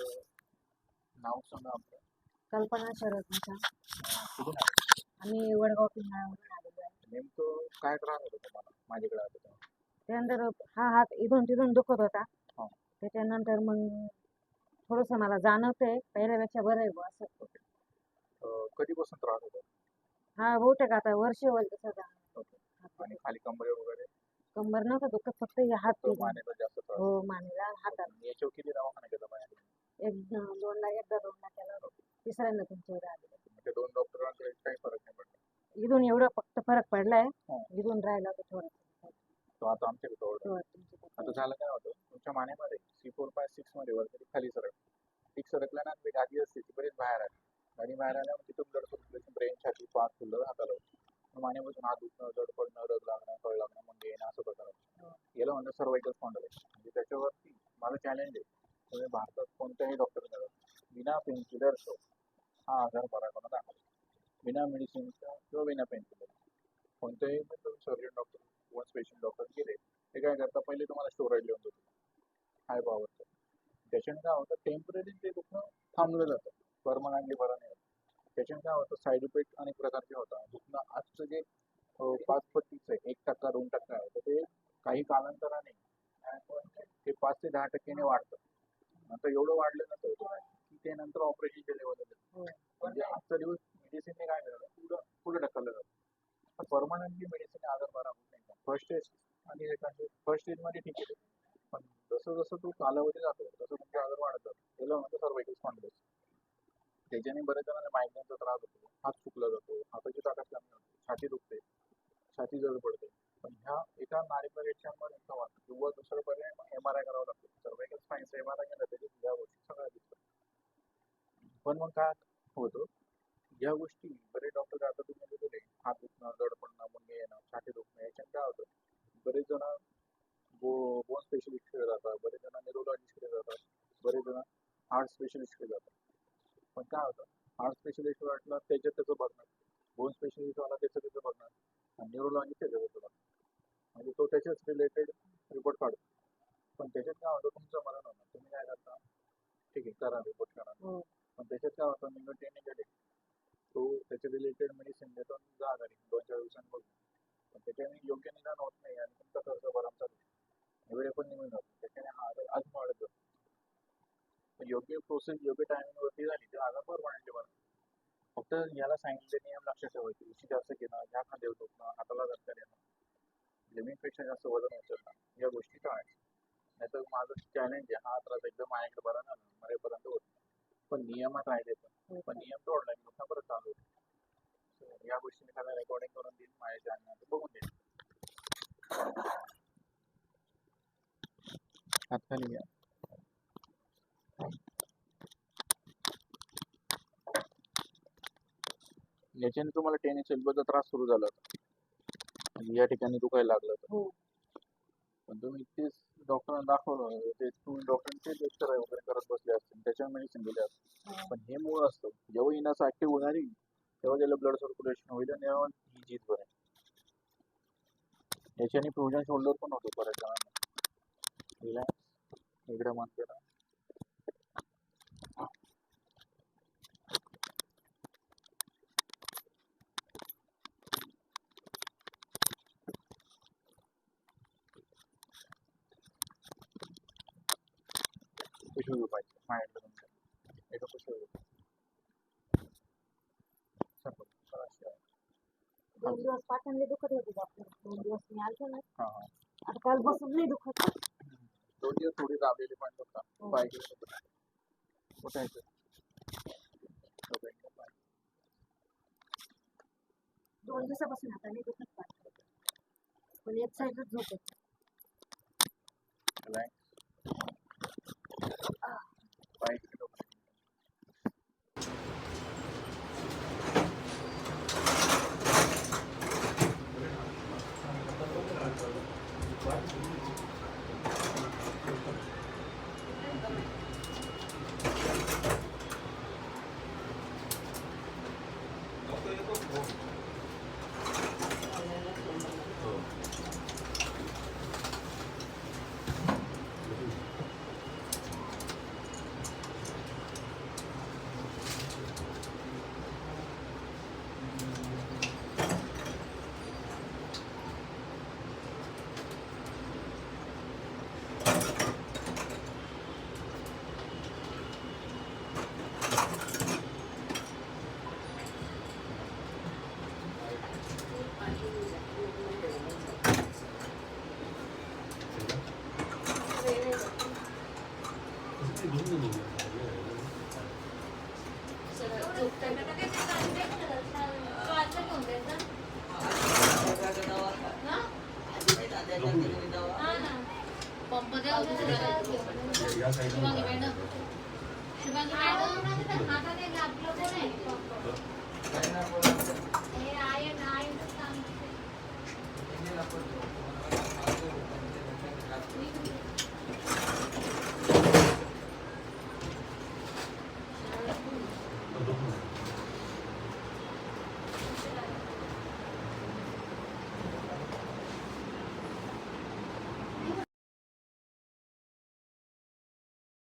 आपलं नाव सांगा आपलं कल्पना शरद कुठून आले? आम्ही वडगाव पिंगळावरून आलेलो आहे नेमकं काय त्रास होतो तुम्हाला माझ्याकडे आलं तेव्हा? त्यानंतर हा हात इथून तिथून दुखत होता हा. त्याच्यानंतर मग थोडंसं मला जाणवतंय पहिल्यापेक्षा बरं आहे बुवा असं अं, कधीपासून त्रास होतो हा बहुतेक आता वर्ष होईल तसं जाणवतं. आणि खाली कंबरे वगैरे कंबर नव्हतं दुखत फक्त हे हात तो इथून. मानेचा जास्त त्रास हो मानेला हातात आणि याच्यावर किती दवाखाना केला पाहिजे एक दोनदा एकदा दोनदा होता. तिसऱ्यांदा तुमच्याकडे आले म्हणजे दोन डॉक्टरांकडे काही फरक नाही पडला. इथून एवढं फक्त फरक पडलाय हा. इथून राहिला थोडं. तो आता आमच्याकडे आहे. आता झालं काय होतं? तुमच्या मानेमध्ये सी फोर फाय सिक्समध्ये वरती खाली सरक ठीक सरकल्यानंतर ती गादी असते ती बरीच बाहेर आली. गाडी बाहेर आल्यावर तिथून जड सर्क्युलेशन ब्रेन छाती पाच फुलं हाताला होती. मानेपासून हात दुखणं जड पडणं रग लागणं कळ लागणं मग येणं असं प्रकार होतं. याला म्हणतात सर्वायकल स्पॉन्डलायटिस म्हणजे त्याच्यावरती माझं चॅलेंज आहे. तुम्ही भारतात कोणत्याही डॉक्टर पेनकिलर शो हा आजार बरा करून दाखवला विना मेडिसिनचा किंवा विना पेनकिलर कोणत्याही सर्जन डॉक्टर किंवा स्पेशल डॉक्टर गेले ते काय करतात? पहिले तुम्हाला स्टोराईड लिहून देतो हाय पॉवरचं त्याच्याने काय होतं? टेंपररी ते दुखणं थांबलं जातं. परमनंटली बरं नाही होत त्याच्याने काय होतं? साईड इफेक्ट अनेक प्रकारचे होतात. दुखणं आजचं जे पाच पट्टीचं आहे एक टक्का दोन टक्का आहे तर ते काही कालांतराने ते पाच ते दहा टक्क्याने वाढतं. नंतर एवढं वाढलं नंतर की ते नंतर ऑपरेशनच्या लेवलला हो. म्हणजे आजचा दिवस मेडिसिनने काय झालं पुढं पुढे ढकललं जातं. परमनंटली मेडिसिन आजार बरा होत नाही फर्स्ट स्टेज आणि फर्स्ट स्टेजमध्ये ठीक आहे. पण जसं जसं तो कालावधी जातो तसं तुमचा आजार वाढत जातो त्याला म्हणतो सर्वायकल स्पॉन्डिलायटिस त्याच्याने बऱ्याच जणांना मायग्रेनचा त्रास होतो. हात चुकला जातो. हाताची ताकद कमी होते. छाती दुखते. छाती जड पडते. पण ह्या एका नाडी परीक्षांवर किंवा दुसरं पर्याय एम आर आय करावं लागतो. सर्वायकल स्पाईनचा एम आर आय केला त्याच्यात ह्या गोष्टी सगळ्या दिसतात पण मग काय होतं या गोष्टी बरेच डॉक्टर आता तुम्ही गेले हात दुखणं जड पडणं मुंगे येणं छाती दुखणं याच्यात काय होतं बरेच जण बो बोन स्पेशलिस्टकडे जातात बरेच जण न्यूरोलॉजिस्टकडे जातात बरेच जण हार्ट स्पेशलिस्टकडे जातात. पण काय होतं हार्ट स्पेशलिस्ट वाटलं त्याच्यात त्याचं बघणार बोन स्पेशलिस्टवाला त्याचं त्याचं बघणार आणि न्यूरोलॉजी त्याचं त्याचं बघणार म्हणजे तो त्याच्याच रिलेटेड रिपोर्ट काढतो पण त्याच्यात काय होतं तुमचं मरण होणार तुम्ही काय करता ठीक आहे करा रिपोर्ट करा हो. पण त्याच्यात काय होतं निगेटिव्ह गेले तो त्याच्या रिलेटेड मेडिसिन देतो जा घरी दोन चार दिवसांमध्ये पण त्याच्याने योग्य निदान होत नाही आणि तुमचा खर्च भरमचा वेळ पण निघून जातो. त्याच्याने हा आजार अजून वाढत जातो योग्य प्रोसेस योग्य टायमिंगवरती झाली तर आजार परमनंटली बरं फक्त याला सांगितले नियम लक्षात ठेवायचे उशी जास्त घेणं ह्या खांदे दुखणं हाताला धक्का देणं. लिमिटपेक्षा जास्त वजन उचलणं या गोष्टी टाळायच्या. नाहीतर माझं चॅलेंज आहे हा त्रास एकदम माझ्याकडे बरा झाला मरेपर्यंत होत नाही. पण नियमात राहिले पण. पण नियम तोडला की परत चालू होतं. या गोष्टी मी सगळ्या रेकॉर्डिंग करून देईन माझ्या चॅनल बघून देईन. खाली घ्या याच्याने तुम्हाला टेनिस एल्बोचा त्रास सुरू झाला होता. या ठिकाणी दुखायला लागलं होतं. हो. पण तुम्ही तेच डॉक्टरांना दाखवलं ते तुम्ही डॉक्टरांचे लेक्चर वगैरे करत बसले असतील त्याच्यावर मेडिसिन दिले असतील. हो. पण हे मूळ असतं जेव्हा इनस ऍक्टिव्ह होणार तेव्हा त्याला ब्लड सर्क्युलेशन होईल आणि ही जीत बरेल. याच्याने फ्रोजन शोल्डर पण होतो बऱ्याच जणांना. रिलॅक्स इकडे मान करा पिशवी पाहिजे माझ्याकडे सर्व अशी आहे. दोन दिवस पाठवले दुखत होते डॉक्टर दोन दिवस मी आलतो ना. हा हा. आता काल बसून नाही दुखत दोन दिवस थोडी दाबलेली पण होता. हो. पाहिजे कुठे. दोन दिवसापासून आता नाही दुखत पण एक साईडच झोप पंप द्या शिवांगी मॅडम